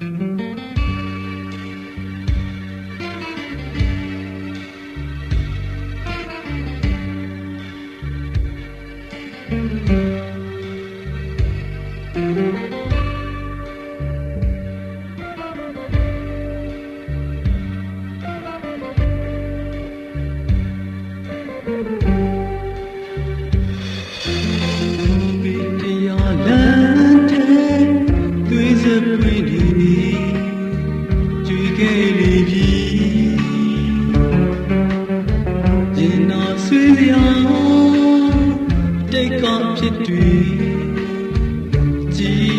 Mm-hmm. see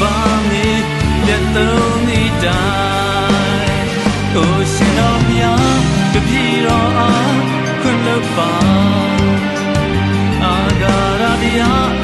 ပါမည်မျက်သုံးဤတိုင်းကိုရှင်တော်မြတ်တပြည့်တော်အားခွင့်လွှတ်ပါအာဂါရတရား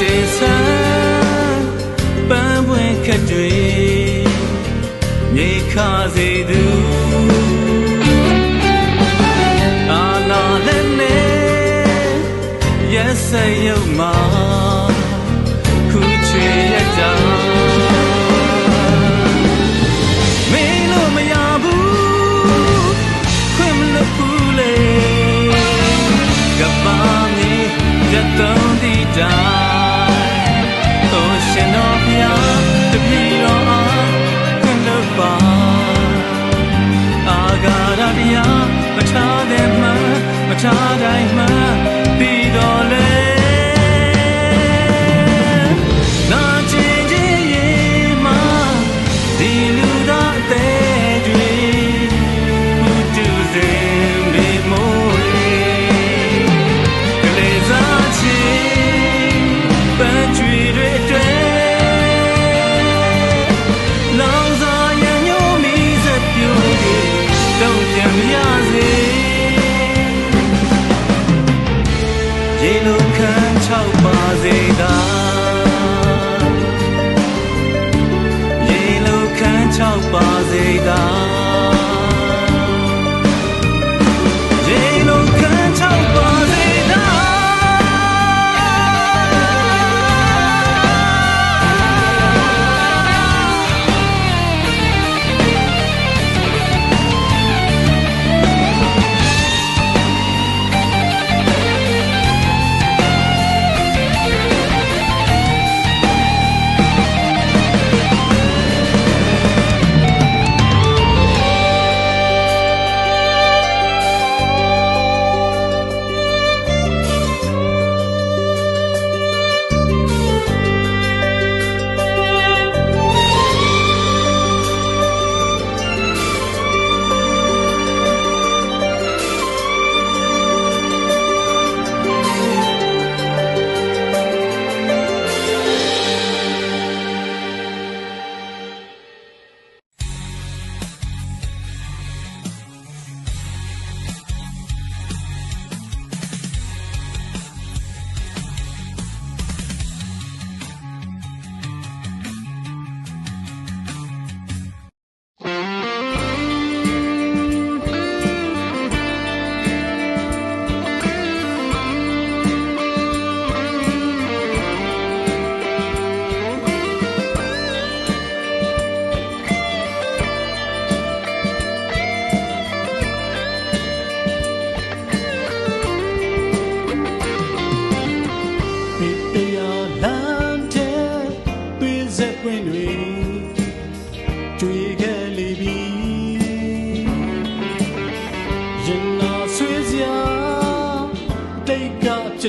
တင်ဆန်းပန်းပွဲခတ်တွေမြေခါစေသူအာနာလည်းနဲ့ရက်ဆက်ရုပ်မှာခုချွေရတာ扎根。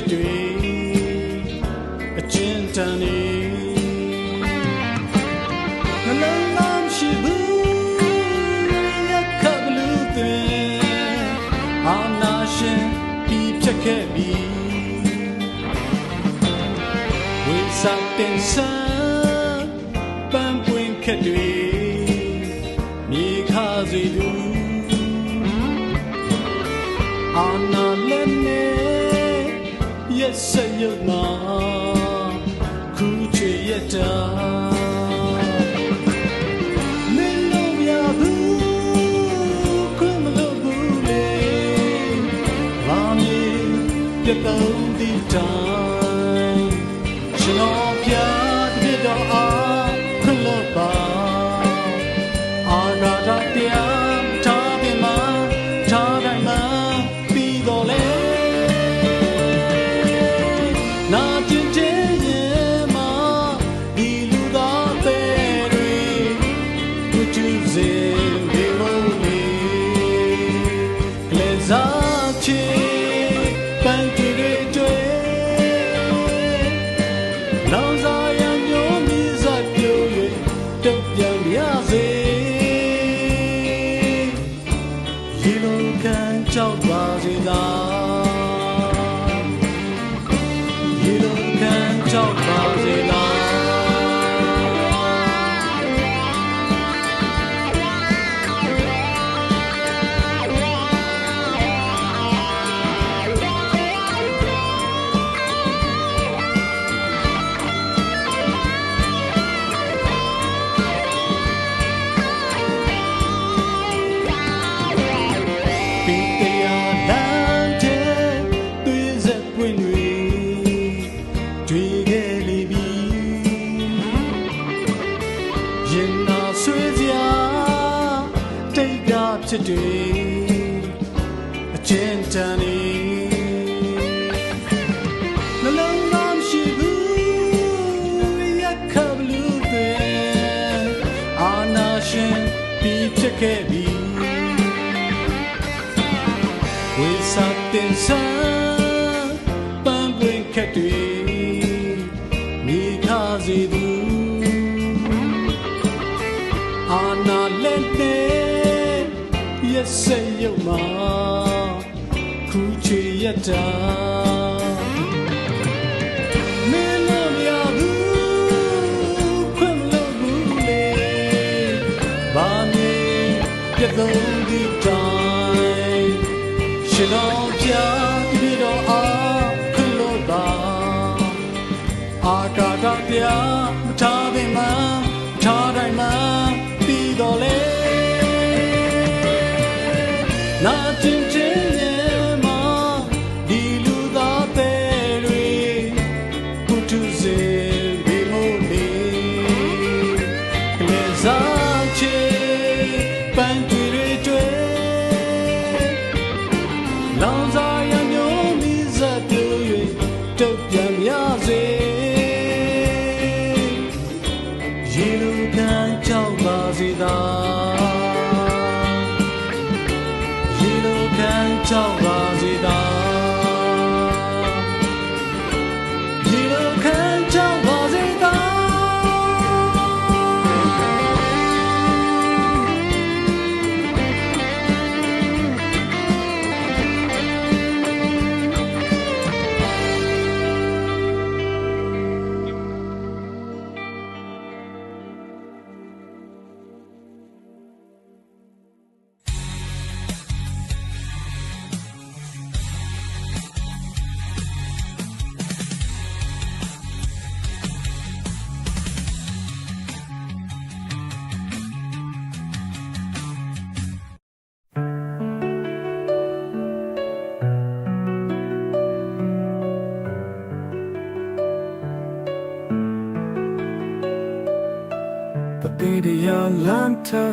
စ်တွေအကျဉ်းတန်နေနှလုံးသားရှိဘူးရခပ်လူတဲ့အာနာရှင်ဒီဖြတ်ခဲ့ပြီဝိစားတင်စား time. ရဲ့စိတ်ယုံမှာခုချေရတာ Atlanta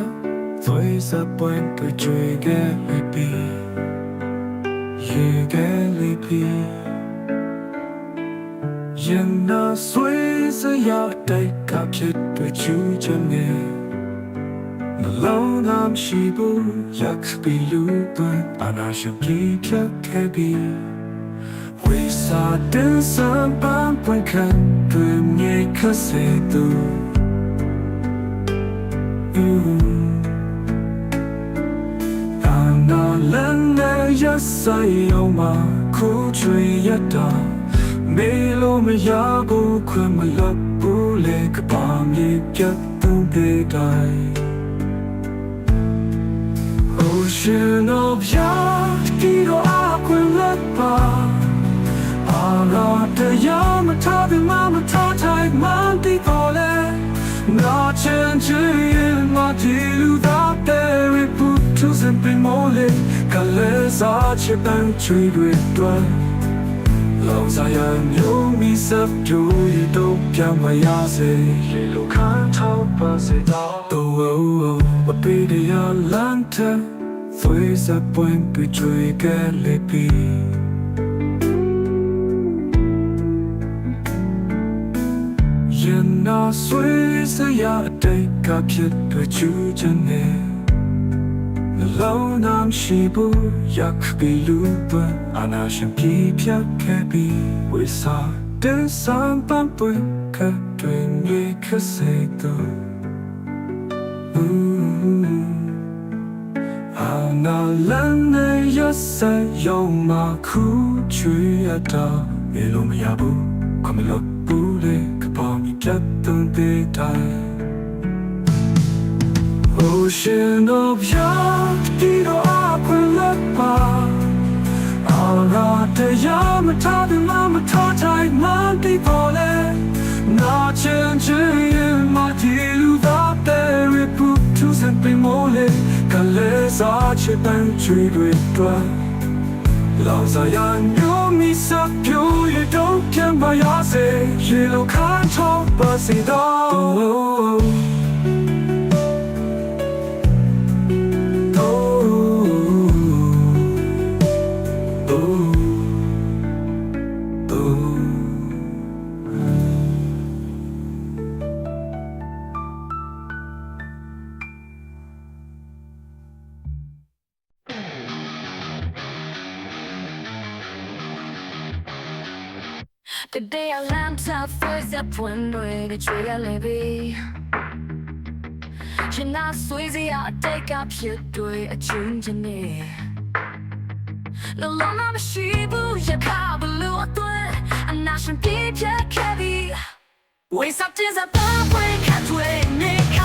Với ra quanh tôi chơi ghé lipi Yeah ghé lipi Yên na suy ra ya tay cạp chết tôi chú chân nghe Mà lâu năm chỉ bu Yak bị lu tuần Ana shim li chắc khe bi Vì sa đến sớm ban quanh khăn Tôi nghe khá xe tôi ကာနာလန်နဲ့ရဆိုင်အောင်မှာခုချွေရတာမေလိုမရဘူးခွင့်မလွတ်ဘူးလေကပါမြေပြတ်သူတွေတိုင်း Ocean of Yard ဒီတော့အခွင့်လွတ်ပါအာရတရားမထားပြမမထားတိုင်းမှာလောင်စာရမျိုးမီစပ်တူရတော့ပြမရစေလေလိုခံထောက်ပါစေတော့တော့ဝောပပိတရလန်တဲ့ Fue esa puente y que le pide ဆွေးစရာအတိတ်ကဖြစ်တွေ့ချူခြင်းနဲ့နှလုံးသားရှိဘူးရက်ပြီးလူပအနာရှင်ပြပြခဲ့ပြီးဝိစာတန်ဆန်ပန်ပွင့်ကတွင်ရေခစေတော့အနာလန်နဲ့ရဆက်ရောမှခုချွေရတာမေလို့မရဘူးခမလို့ဘူးလေ Captain the tide Ocean of young Tiro Aquilapa Ara te yamata de mamata tide Manti pole Na chen chen yin mati lu va te ripu Tu sen primole Kalesa che pan tree with blood 老早呀牛米萨飘也都偏把牙塞，一路看超把谁到。တာဖွယ်စပွင့်တွေကကြွေရလေပြီရှင်နာဆွေးစရာအတိတ်ကဖြစ်တွေအချင်းချင်းနေလောလောနာမရှိဘူးရပါဘလို့အတွက်အနာရှင်ပြည့်ပြခဲ့ပြီ Wake up to the pub, wake up to it,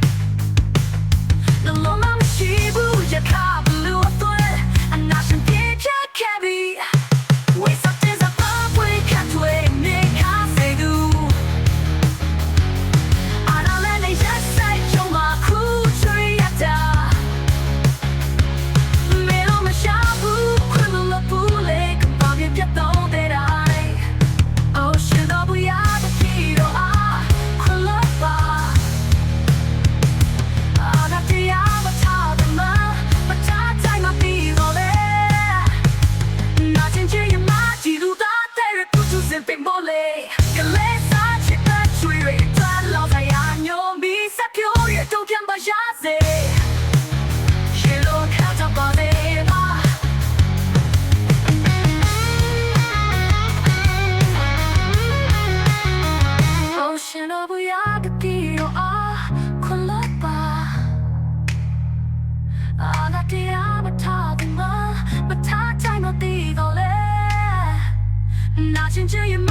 Adım olan şey bu yatak ရှင်လို့ဘူးရကတိရောအားခွန်လို့ပါအာနာတရားမထားဘူးမမထားတိုင်းမသိတော့လေနာချင်းချင်